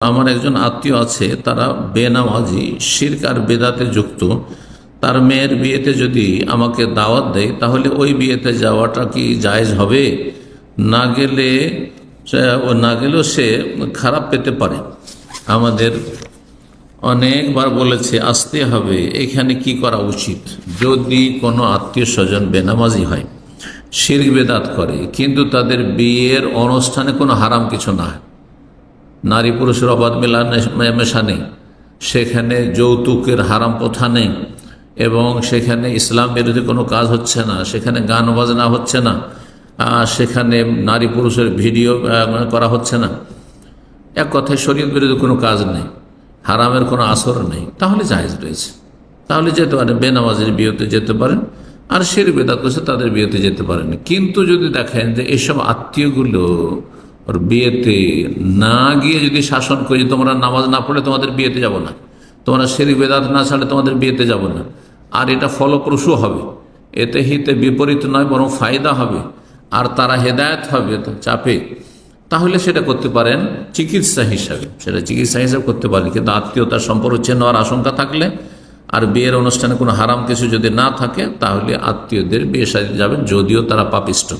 আমার একজন আত্মীয় আছে, তারা বেনামাজি, শির্ক আর বেদাতে যুক্ত। তার মেয়ের বিয়েতে যদি আমাকে দাওয়াত দেয়, তাহলে ওই বিয়েতে যাওয়াটা কি জায়েজ হবে? না গেলে ও না গেলেও সে খারাপ পেতে পারে। আমাদের অনেকবার বলেছে, আসতে হবে, এখানে কি করা উচিত? যদি কোনো আত্মীয় স্বজন বেনামাজি হয়, শির্ক বেদাত করে, কিন্তু তাদের বিয়ের অনুষ্ঠানে কোনো হারাম কিছু না। হয় নারী পুরুষের অবাধ মেলা মেশা নেই। সেখানে যৌতুকের হারাম প্রথা নেই এবং সেখানে ইসলাম বিরোধী কোনো কাজ হচ্ছে না, সেখানে গান বাজনা হচ্ছে না সেখানে নারী পুরুষের ভিডিও করা হচ্ছে না। এক কথায় শরীয়ত বিরোধী কোনো কাজ নেই, হারামের কোনো আসর নেই। তাহলে জায়েজ রয়েছে। তাহলে যেতে পারেন বেনামাজের বিয়েতে যেতে পারেন, আর শের বেদাত তাদের বিয়েতে যেতে পারেন। কিন্তু যদি দেখেন যে এসব আত্মীয়গুলো বিয়েতে না গিয়ে যদি শাসন করি, তোমরা নামাজ না পড়লে তোমাদের বিয়েতে যাব না। তোমরা শেরি বেদাত না ছাড়লে তোমাদের বিয়েতে যাব না। আর এটা ফলপ্রসূ হবে। এতে হিতে বিপরীত নয়, বরং ফায়দা হবে। আর তারা হেদায়ত হবে চাপে। তাহলে সেটা করতে পারেন চিকিৎসা হিসাবে। সেটা চিকিৎসা হিসাবে করতে পারেন। কিন্তু আত্মীয়তার সম্পর্ক চেন হওয়ার আশঙ্কা থাকলে আর বিয়ের অনুষ্ঠানে কোনো হারাম কিছু যদি না থাকে, তাহলে আত্মীয়দের বিয়ে সাজিয়ে যাবেন, যদিও তারা পাপিষ্ট।